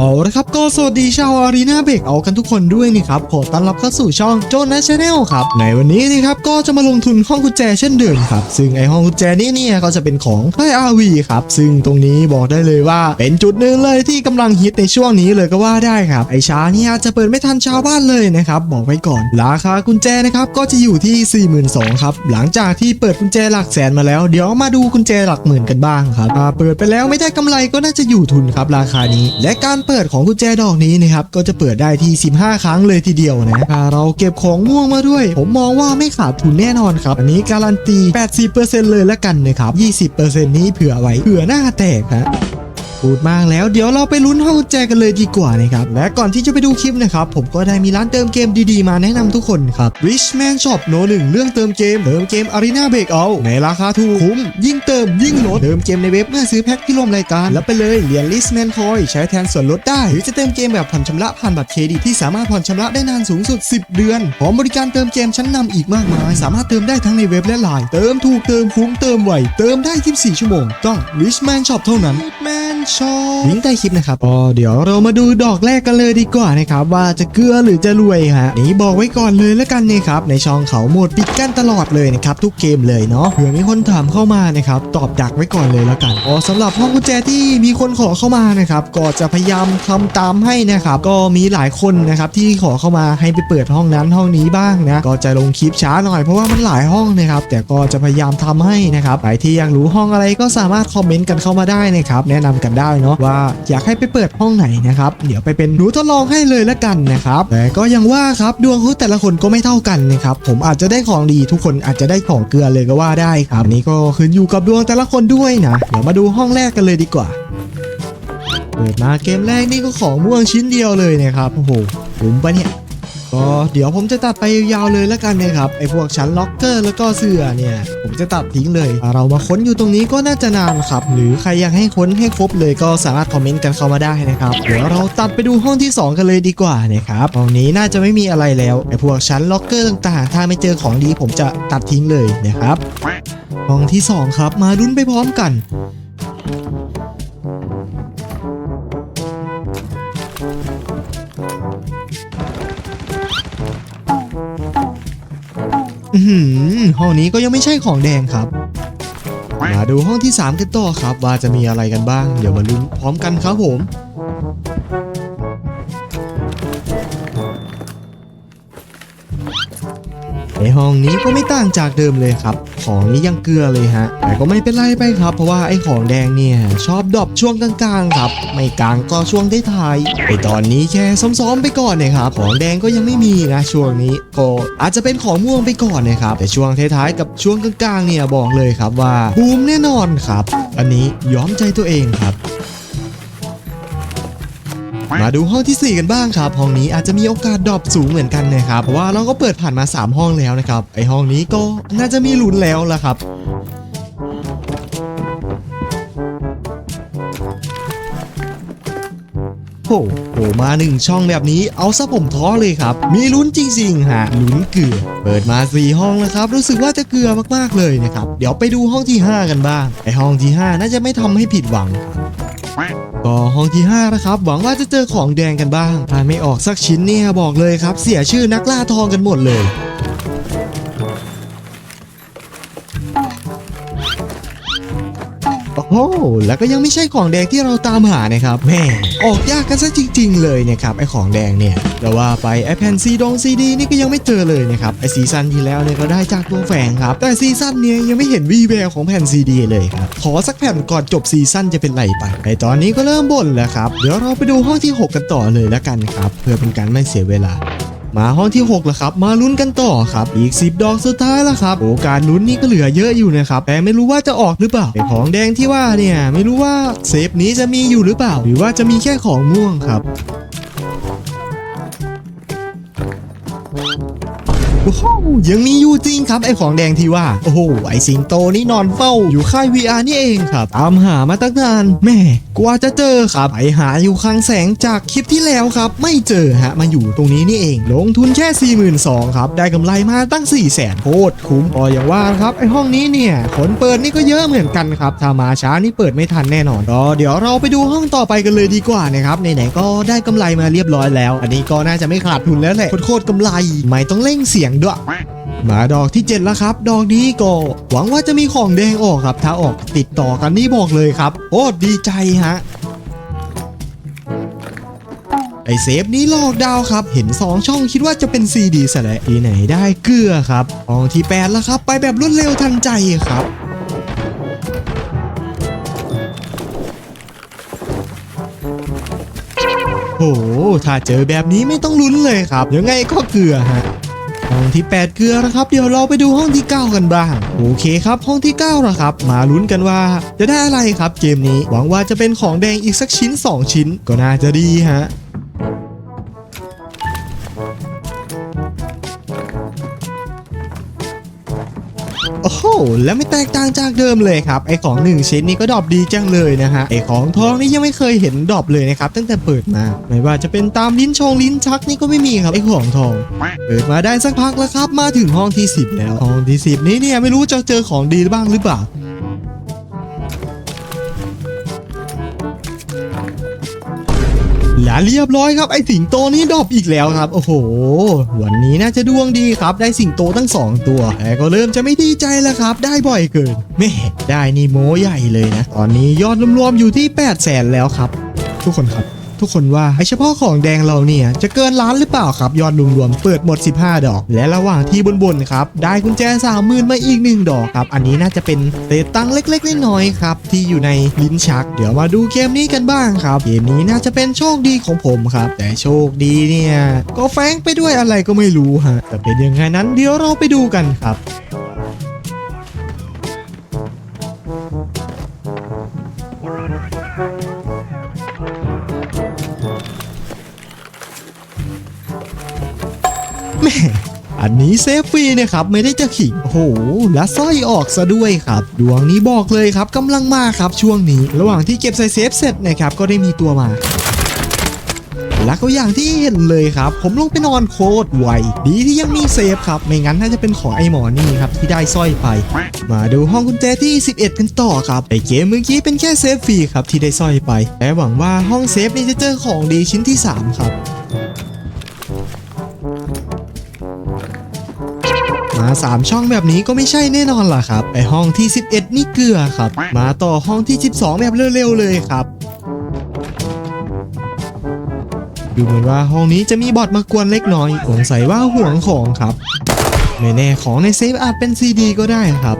เอาละครับก็สวัสดีชาวอารีนาเบรกเอากันทุกคนด้วยนี่ครับขอต้อนรับเข้าสู่ช่องโจนาชาแนลครับในวันนี้นะครับก็จะมาลงทุนห้องกุญแจเช่นเดิมครับ ซึ่งไอห้องกุญแจนี้เนี่ยก็จะเป็นของค่ายอาวีครับ ซึ่งตรงนี้บอกได้เลยว่าเป็นจุดหนึ่งเลยที่กำลังฮิตในช่วงนี้เลยก็ว่าได้ครับ ไอช้าเนี่ยจะเปิดไม่ทันชาวบ้านเลยนะครับบอกไว้ก่อน ราคากุญแจนะครับก็จะอยู่ที่ 42,000ครับหลังจากที่เปิดกุญแจหลักแสนมาแล้ว เดี๋ยวมาดูกุญแจหลักหมื่นกันบ้างครับอ่าเปิดไปแล้วไม่ได้กำไรก็น่าจะอยู่ทุนครับราคานี้และการเปิดของกุญแจดอกนี้นะครับก็จะเปิดได้ที่ 15 ครั้งเลยทีเดียวนะเราเก็บของม่วงมาด้วย ผมมองว่าไม่ขาดทุนแน่นอนครับ อันนี้การันตี 80%เลยละกันนะครับ 20%นี้เผื่อไว้เผื่อหน้าแตกฮะ พูดมากแล้วเดี๋ยวเราไปลุ้นห้องแจกันเลยดีกว่านะครับ และก่อนที่จะไปดูคลิปนะครับ ผมก็ได้มีร้านเติมเกมดีๆ มาแนะนำทุกคนครับ Richman Shop โนหนึ่งเรื่องเติมเกม เติมเกม Arena Breakout ในราคาถูกคุ้ม ยิ่งเติมยิ่งลด เติมเกมในเว็บเมื่อซื้อแพ็คที่ร่วมรายการ แล้วไปเลยเหรียญ Richman Coin ใช้แทนส่วนลดได้ หรือจะเติมเกมแบบผ่อนชำระผ่านบัตรเครดิตที่สามารถผ่อนชำระได้นานสูงสุด 10 เดือนพร้อมบริการเติมเกมชั้นนำอีกมากมาย สามารถเติมได้ทั้งในเว็บและไลน์เติมถูกเติมคุ้มเติมไวเติมได้24ชั่วโมงต้อง Richman Shop เท่านั้น Richman ลิงก์ใต้คลิปนะครับก็เดี๋ยวเรามาดูดอกแรกกันเลยดีกว่านะครับว่าจะเกลือหรือจะรวยฮะนี่บอกไว้ก่อนเลยแล้วกันนะครับในช่องเขาหมดปิดกั้นตลอดเลยนะครับทุกเกมเลยเนาะเผื่อมีคนถามเข้ามานะครับตอบดักไว้ก่อนเลยแล้วกันก็สำหรับห้องกุญแจที่มีคนขอเข้ามานะครับก็จะพยายามทำตามให้นะครับก็มีหลายคนนะครับที่ขอเข้ามาให้ไปเปิดห้องนั้นห้องนี้บ้างนะก็จะลงคลิปช้าหน่อยเพราะว่ามันหลายห้องนะครับแต่ก็จะพยายามทำให้นะครับใครที่อยากรู้ห้องอะไรก็สามารถคอมเมนต์กันเข้ามาได้นะครับแนะนำกันได้เนาะว่าอยากให้ไปเปิดห้องไหนนะครับเดี๋ยวไปเป็นหนูทดลองให้เลยละกันนะครับแต่ก็ยังว่าครับดวงของแต่ละคนก็ไม่เท่ากันนะครับผมอาจจะได้ของดีทุกคนอาจจะได้ของเกลือเลยก็ว่าได้ครับนนี้ก็ขึ้นอยู่กับดวงแต่ละคนด้วยนะเดี๋ยวมาดูห้องแรกกันเลยดีกว่าเปิดมาเกมแรกนี่ก็ของม่วงชิ้นเดียวเลยนะครับโอ้โหผมปะเนี่ย ก็เดี๋ยวผมจะตัดไปยาวๆเลยแล้วกันนะครับไอ้พวกชั้นล็อกเกอร์แล้วก็เสื้อเนี่ย ผมจะตัดทิ้งเลย เรามาค้นอยู่ตรงนี้ก็น่าจะนานครับ หรือใครอยากให้ค้นให้ครบเลยก็สามารถคอมเมนต์กันเข้ามาได้นะครับ เดี๋ยวเราตัดไปดูห้องที่ 2 กันเลยดีกว่านะครับห้องนี้น่าจะไม่มีอะไรแล้วไอ้พวกชั้นล็อกเกอร์ต่างๆ ถ้าไม่เจอของดีผมจะตัดทิ้งเลยนะครับห้องที่ 2 ครับ มาลุ้นไปพร้อมกัน อืห้องนี้ก็ยังไม่ใช่ของแดงครับ มาดูห้องที่ 3 กันต่อครับ ว่าจะมีอะไรกันบ้าง เดี๋ยวมาลุ้นพร้อมกันครับผม ในห้องนี้ก็ไม่ต่างจากเดิมเลยครับ ของนี้ยังเกลือเลยฮะ แต่ก็ไม่เป็นไรไปครับ เพราะว่าไอ้ของแดงเนี่ยชอบดรอปช่วงกลางๆครับ ไม่กลางก็ช่วงท้ายๆไอตอนนี้แค่ซ้อมๆไปก่อนนะครับ ของแดงก็ยังไม่มีนะช่วงนี้ก็อาจจะเป็นของม่วงไปก่อนนะครับ แต่ช่วงท้ายๆกับช่วงกลางๆเนี่ยบอกเลยครับว่าบูมแน่นอนครับ อันนี้ย้อมใจตัวเองครับ มาดูห้องทีสี่ 4 กันบ้างครับ ห้องนี้อาจจะมีโอกาสดรอปสูงเหมือนกันนะครับ เพราะว่าเราก็เปิดผ่านมา 3 ห้องแล้วนะครับ ไอห้องนี้ก็น่าจะมีลุ้นแล้วละครับโอ้โหมาหนึ่งช่องแบบนี้เอาซะผมท้อเลยครับ มีลุ้นจริงๆฮะลุ้นเกลือ เปิดมา4ห้องแล้วครับ รู้สึกว่าจะเกลือมากๆเลยนะครับ เดี๋ยวไปดูห้องที่ 5 กันบ้างไอห้องที่ 5 น่าจะไม่ทำให้ผิดหวังครับ ก็ห้องที่5นะครับหวังว่าจะเจอของแดงกันบ้างถ้าไม่ออกสักชิ้นเนี่ยบอกเลยครับ เสียชื่อนักล่าทองกันหมดเลย โอ้โหแล้วก็ยังไม่ใช่ของแดงที่เราตามหานะครับแม่ออกยากกันซะจริง ๆ เลยนะครับไอของแดงเนี่ยแต่ว่าไปไอแผ่นซีดองซีดีนี่ก็ยังไม่เจอเลยนะครับไอซีซั่นที่แล้วเนี่ยก็ได้จากตัวแฝงครับ แต่ซีซั่นเนี้ยยังไม่เห็นวีแววของแผ่นซีดีเลยครับขอสักแผ่นก่อนจบซีซั่นจะเป็นไรไปไอตอนนี้ก็เริ่มบ่นแล้วครับเดี๋ยวเราไปดูห้องที่ 6 กันต่อเลยแล้วกันครับ เพื่อเป็นการไม่เสียเวลา มาห้องที่6แล้วครับ มาลุ้นกันต่อครับ อีก 10 ดอกสุดท้ายแล้วครับโอกาสลุ้นนี่ก็เหลือเยอะอยู่นะครับ แต่ไม่รู้ว่าจะออกหรือเปล่าไอของแดงที่ว่าเนี่ย ไม่รู้ว่าเซฟนี้จะมีอยู่หรือเปล่า หรือว่าจะมีแค่ของม่วงครับ โหยังมีอยู่จริงครับไอของแดงที่ว่า โอ้โหไอสิงโตนี่นอนเฝ้าอยู่ค่าย VR นี่เองครับตามหามาตั้งนานแม่กว่าจะเจอครับไปหาอยู่คลังแสงจากคลิปที่แล้วครับ ไม่เจอฮะมาอยู่ตรงนี้นี่เอง ลงทุนแค่ 42,000ครับ ได้กำไรมาตั้ง 4 0 0 0 0 0โคตรคุ้มพออย่างว่าครับไอห้องนี้เนี่ยคนเปิดนี่ก็เยอะเหมือนกันครับถ้ามาช้านี่เปิดไม่ทันแน่นอนก็เดี๋ยวเราไปดูห้องต่อไปกันเลยดีกว่านะครับไหนๆก็ได้กำไรมาเรียบร้อยแล้ว อันนี้ก็น่าจะไม่ขาดทุนแล้วแหละโคตรกำไรไม่ต้องเร่งเสียงด้วย มาดอกที่ 7 แล้วครับ ดอกนี้ก็หวังว่าจะมีของแดงออกครับ ถ้าออกติดต่อกันนี่บอกเลยครับ โอ้ดีใจฮะไอเซฟนี้ลอกดาวครับ เห็น 2 ช่องคิดว่าจะเป็น CD ซะแล้วที่ไหนได้เกลือครับห้องที่ 8 แล้วครับ ไปแบบรวดเร็วทันใจครับโอ้โห ถ้าเจอแบบนี้ไม่ต้องลุ้นเลยครับ ยังไงก็เกลือฮะ ห้องที่ 8 เกลือนะครับ เดี๋ยวเราไปดูห้องที่ 9 กันบ้าง โอเคครับ ห้องที่9นะครับ มาลุ้นกันว่าจะได้อะไรครับเกมนี้ หวังว่าจะเป็นของแดงอีกสักชิ้น 2 ชิ้น ก็น่าจะดีฮะ แล้วไม่แตกต่างจากเดิมเลยครับไอของ 1 ชิ้นนี้ก็ดรอปดีจังเลยนะฮะไอของทองนี่ยังไม่เคยเห็นดรอปเลยนะครับตั้งแต่เปิดมา ไม่ว่าจะเป็นตามลิ้นชงลิ้นชักนี่ก็ไม่มีครับไอของทอง เปิดมาได้สักพักแล้วครับมาถึงห้องที่ 10 แล้วห้องที่ 10 นี้เนี่ยไม่รู้จะเจอของดีบ้างหรือเปล่า และเรียบร้อยครับไอสิงโตนี้ดรอปอีกแล้วครับ โอ้โห วันนี้น่าจะดวงดีครับ ได้สิงโตทั้ง 2 ตัวแต่ก็เริ่มจะไม่ดีใจแล้วครับ ได้บ่อยเกินแม่ได้นี่โมใหญ่เลยนะ ตอนนี้ยอดรวมๆอยู่ที่8 0 0แสนแล้วครับ ทุกคนครับ ทุกคนว่าไอเฉพาะของแดงเราเนี่ย จะเกินล้านหรือเปล่าครับ ยอดรวมๆเปิดหมด 15 ดอก และระหว่างที่บนๆครับได้กุญแจสามหมื่นมาอีกหนึ่งดอกครับ อันนี้น่าจะเป็นเศษตังค์เล็กๆน้อยๆครับที่อยู่ในลิ้นชัก เดี๋ยวมาดูเกมนี้กันบ้างครับ เกมนี้น่าจะเป็นโชคดีของผมครับ แต่โชคดีเนี่ยก็แฝงไปด้วยอะไรก็ไม่รู้ฮะแต่เป็นยังไงนั้นเดี๋ยวเราไปดูกันครับ อันนี้เซฟฟรีนะครับไม่ได้จะขิงโอ้โหและสร้อยออกซะด้วยครับ ดวงนี้บอกเลยครับกำลังมาครับช่วงนี้ ระหว่างที่เก็บใส่เซฟเสร็จนะครับก็ได้มีตัวมาแล้วก็อย่างที่เห็นเลยครับ ผมลงไปนอนโคตรไวดีที่ยังมีเซฟครับ ไม่งั้นน่าจะเป็นของไอหมอนี่ครับที่ได้สร้อยไป มาดูห้องกุญแจที่ 11 กันต่อครับไอเกมเมื่อกี้เป็นแค่เซฟฟรีครับที่ได้สร้อยไปแต่หวังว่าห้องเซฟนี้จะเจอของดีชิ้นที่ 3 ครับ มา 3 ช่องแบบนี้ก็ไม่ใช่แน่นอนล่ะครับไอห้องที่ 11 นี่เกลือครับ มาต่อห้องที่ 12 แบบเร็วๆเลยครับดูเหมือนว่าห้องนี้จะมีบอทมากวนเล็กน้อยสงสัยว่าห่วงของครับ ไม่แน่ของในเซฟอาจเป็นซีดีก็ได้ครับ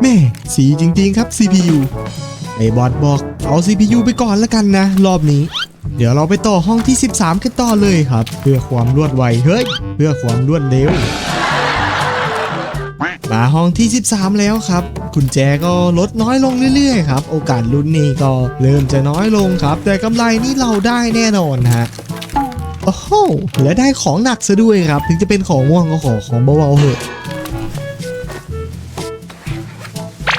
แม่สีจริงๆครับ CPU ไอบอทบอกเอา CPU ไปก่อนแล้วกันนะ รอบนี้ เดี๋ยวเราไปต่อห้องที่ 13 กันต่อเลยครับ เพื่อความรวดไวเฮ้ยเพื่อความรวดเร็วมาห้องที่ 13 แล้วครับกุญแจก็ลดน้อยลงเรื่อยๆครับ โอกาสลุ้นนี่ก็เริ่มจะน้อยลงครับ แต่กำไรนี่เราได้แน่นอนฮะโอ้โหและได้ของหนักซะด้วยครับ ถึงจะเป็นของม่วงก็ขอของเบาๆเถอะ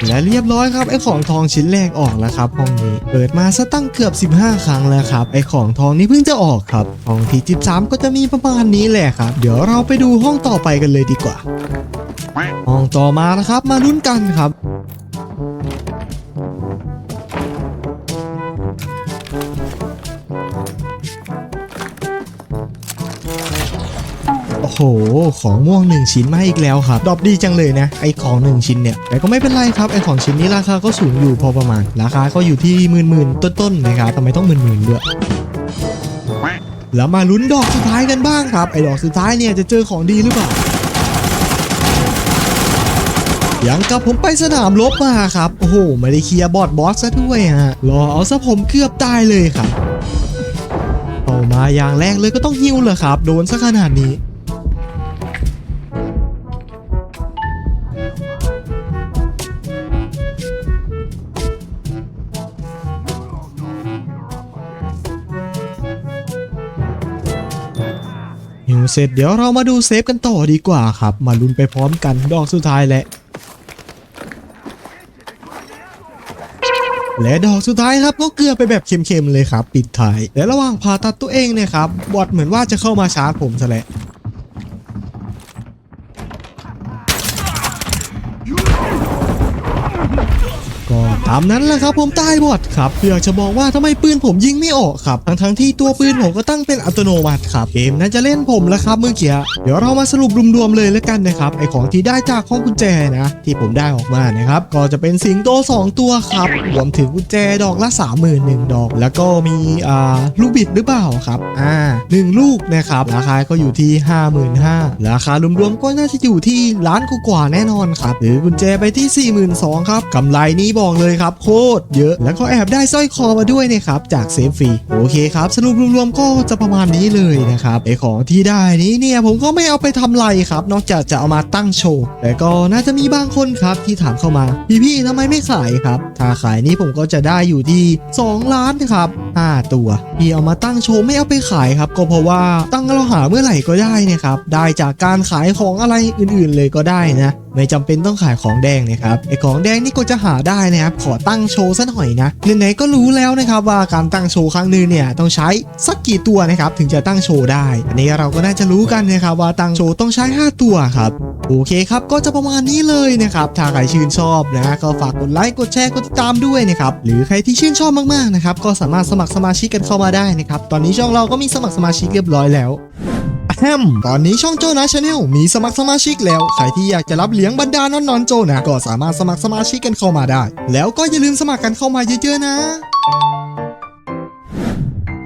และเรียบร้อยครับไอของทองชิ้นแรกออกแล้วครับห้องนี้เปิดมาซะตั้งเกือบ 15 ครั้งแล้วครับไอของทองนี้เพิ่งจะออกครับห้องที่13 ก็จะมีประมาณนี้แหละครับ เดี๋ยวเราไปดูห้องต่อไปกันเลยดีกว่า ห้องต่อมานะครับมาลุ้นกันครับ ห ของม่วงหนึ่งชิ้นมาอีกแล้วครับดรอปดีจังเลยนะ ไอของหนึ่งชิ้นเนี่ย แต่ก็ไม่เป็นไรครับ ไอของชิ้นนี้ราคาก็สูงอยู่พอประมาณ ราคาก็อยู่ที่หมื่นหมื่นๆต้นๆนะครับทำไมต้องหมื่นหมื่นๆด้วยแล้วมาลุ้นดอกสุดท้ายกันบ้างครับ ไอดอกสุดท้ายเนี่ยจะเจอของดีหรือเปล่ายังกับผมไปสนามรบมาครับ โอ้โห ไม่ได้เคลียร์บอสบอสซะด้วยฮะ รอเอาซะผมเกือบตายเลยครับ เอามาอย่างแรกเลยก็ต้องฮิวเหรอครับ โดนซะขนาดนี้ เสร็จเดี๋ยวเรามาดูเซฟกันต่อดีกว่าครับ มาลุ้นไปพร้อมกันดอกสุดท้ายแหละและดอกสุดท้ายครับก็เกลือไปแบบเค็มๆเลยครับ ปิดท้ายและระหว่างผ่าตัดตัวเองเนี่ยครับบอดเหมือนว่าจะเข้ามาชาร์จผมซะแหละ ตามนั้นแหละครับผมตายบอดครับอยากจะบอกว่าทำไมปืนผมยิงไม่ออกครับทั้งทั้งๆที่ตัวปืนผมก็ตั้งเป็นอัตโนมัติครับเกมน่าจะเล่นผมแล้วครับเมื่อกี้เดี๋ยวเรามาสรุปรวมๆเลยแล้วกันนะครับไอของที่ได้จากห้องกุญแจนะ ที่ผมได้ออกมานะครับก็จะเป็นสิงโต 2 ตัวครับรวมถึงกุญแจดอกละ31,000ดอก แล้วก็มีอ่าลูกบิดหรือเปล่าครับอ่าหนึ่งลูกนะครับราคาก็อยู่ที่55,000ราคารวมๆก็น่าจะอยู่ที่ล้านกว่าแน่นอนครับหรือกุญแจไปที่ 42,000ครับกำไรนี้บอกเลยครับโคตรเยอะ แล้วก็แอบได้สร้อยคอมาด้วยนะครับจากเซฟฟรีโอเคครับสรุปรวมๆก็จะประมาณนี้เลยนะครับไอของที่ได้นี้เนี่ยผมก็ไม่เอาไปทำไรครับ นอกจากจะเอามาตั้งโชว์แต่ก็น่าจะมีบางคนครับที่ถามเข้ามา พี่ๆทำไมไม่ขายครับ ถ้าขายนี้ผมก็จะได้อยู่ที่ 2 ล้านครับ5ตัวที่เอามาตั้งโชว์ไม่เอาไปขายครับ ก็เพราะว่าตั้งเราหาเมื่อไหร่ก็ได้นะครับได้จากการขายของอะไรอื่นๆเลยก็ได้นะ ไม่จำเป็นต้องขายของแดงนะครับไอของแดงนี่ก็จะหาได้นะครับขอตั้งโชว์ซะหน่อยนะไหนๆก็รู้แล้วนะครับว่าการตั้งโชว์ครั้งหนึงเนี่ยต้องใช้สักกี่ตัวนะครับถึงจะตั้งโชว์ได้ อันนี้เราก็น่าจะรู้กันนะครับว่าตั้งโชว์ต้องใช้ 5 ตัวครับโอเคครับก็จะประมาณนี้เลยนะครับถ้าใครชื่นชอบนะก็ฝากกดไลค์กดแชร์กดติดตามด้วยนะครับหรือใครที่ชื่นชอบมากๆนะครับก็สามารถสมัครสมาชิกกันเข้ามาได้นะครับตอนนี้ช่องเราก็มีสมัครสมาชิกเรียบร้อยแล้ว แฮมตอนนี้ช่องโจนะชาแนลมีสมัครสมาชิกแล้ว ใครที่อยากจะรับเลี้ยงบรรดานอนนอนๆโจนะก็สามารถสมัครสมาชิกกันเข้ามาได้ แล้วก็อย่าลืมสมัครกันเข้ามาเยอะๆนะ